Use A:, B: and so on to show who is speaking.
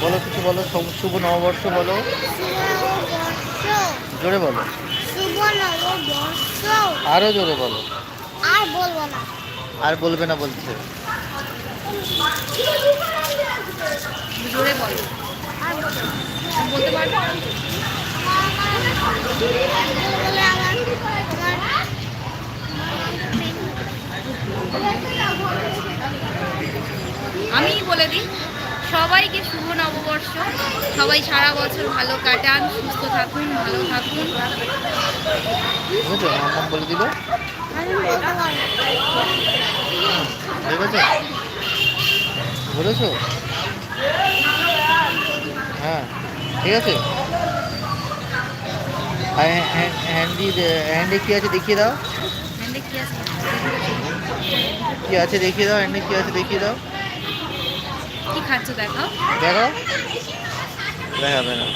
A: বলো কিছু বলো শুভ- নববর্ষ বলো। জোরে বলো। আরও জোরে বলো।
B: আর বলব না
A: আর বলছে।
B: আর
C: আমি বলে দিই, সবাইকে নববর্ষ। সবাই সারা বছর ভালো কাটান সুস্থ থাকুন ভালো থাকুন।
A: বলে দিল বুঝেছ বলেছ? হ্যাঁ ঠিক আছে। হ্যাঁ- হ্যান্ডি হ্যান্ডে কী আছে দেখিয়ে দাও?
C: হ্যান্ডে কি আছে?
A: কী আছে দেখিয়ে দাও? হ্যান্ডে কী আছে দেখিয়ে দাও?
C: কি খাচ্ছ দেখাও।
A: দেখো দেখাবে না।